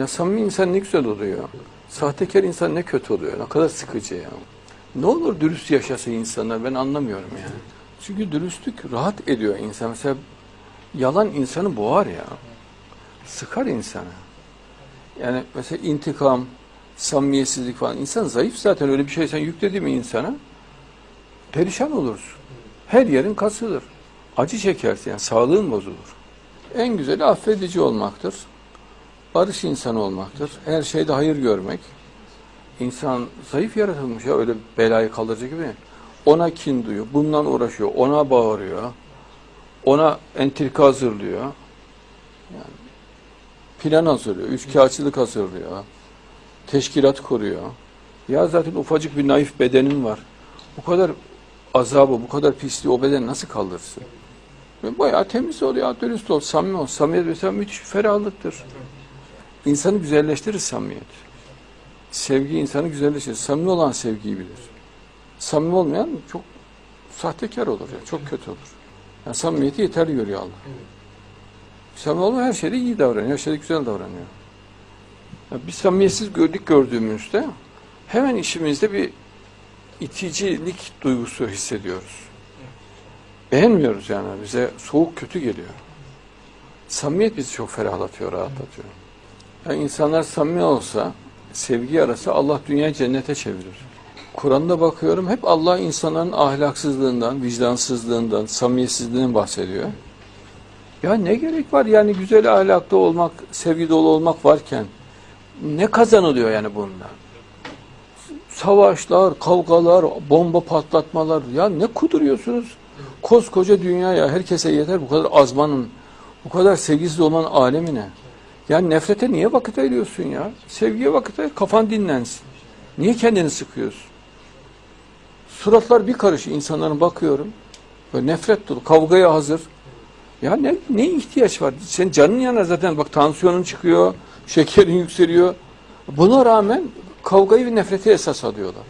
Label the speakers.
Speaker 1: Ya samimi insan ne güzel oluyor. Sahtekar insan ne kötü oluyor. Ne kadar sıkıcı ya. Ne olur dürüst yaşasa insanlar ben anlamıyorum yani. Çünkü dürüstlük rahat ediyor insan. Mesela yalan insanı boğar ya. Sıkar insanı. Yani mesela intikam, samimiyetsizlik falan. İnsan zayıf zaten öyle bir şey sen yükledi mi insana perişan olursun. Her yerin kasılır. Acı çekersin yani sağlığın bozulur. En güzeli affedici olmaktır. Barış insanı olmaktır. Her şeyde hayır görmek. İnsan zayıf yaratılmış ya öyle belayı kaldırıcı gibi. Ona kin duyuyor, bundan uğraşıyor, ona bağırıyor, ona entrika hazırlıyor. Yani plan hazırlıyor, üçkağıtçılık hazırlıyor, teşkilat kuruyor. Ya zaten ufacık bir naif bedenin var. Bu kadar azabı, bu kadar pisliği o beden nasıl kaldırsın? Bayağı temiz ol ya, dürüst ol, samimi ol. Samimiyet mesela müthiş bir ferahlıktır. İnsanı güzelleştirir samimiyet. Sevgi insanı güzelleştirir. Samimi olan sevgiyi bilir. Samimi olmayan çok sahtekar olur ya, çok kötü olur. Yani samimiyeti yeterli görüyor Allah. Samimi olmayan her şeyde iyi davranıyor, her şeyde güzel davranıyor. Ya biz samimiyetsiz gördük gördüğümüzde hemen işimizde bir iticilik duygusu hissediyoruz. Beğenmiyoruz yani. Bize soğuk kötü geliyor. Samimiyet bizi çok ferahlatıyor, rahatlatıyor. Yani insanlar samimi olsa, sevgi arasa Allah dünyayı cennete çevirir. Kur'an'da bakıyorum hep Allah insanların ahlaksızlığından, vicdansızlığından, samimiyetsizliğinden bahsediyor. Ya ne gerek var yani güzel ahlaklı olmak, sevgi dolu olmak varken ne kazanılıyor yani bundan? Savaşlar, kavgalar, bomba patlatmalar ya ne kuduruyorsunuz? Koskoca dünya ya herkese yeter bu kadar azmanın, bu kadar sevgisiz olmanın alemine. Yani nefrete niye vakit ayırıyorsun ya? Sevgiye vakit ayır, kafan dinlensin. Niye kendini sıkıyorsun? Suratlar bir karış insanların bakıyorum. Böyle nefret dolu, kavgaya hazır. Ya ne, ne ihtiyaç var? Senin canın yanar zaten. Bak tansiyonun çıkıyor, şekerin yükseliyor. Buna rağmen kavgayı ve nefreti esas alıyorlar.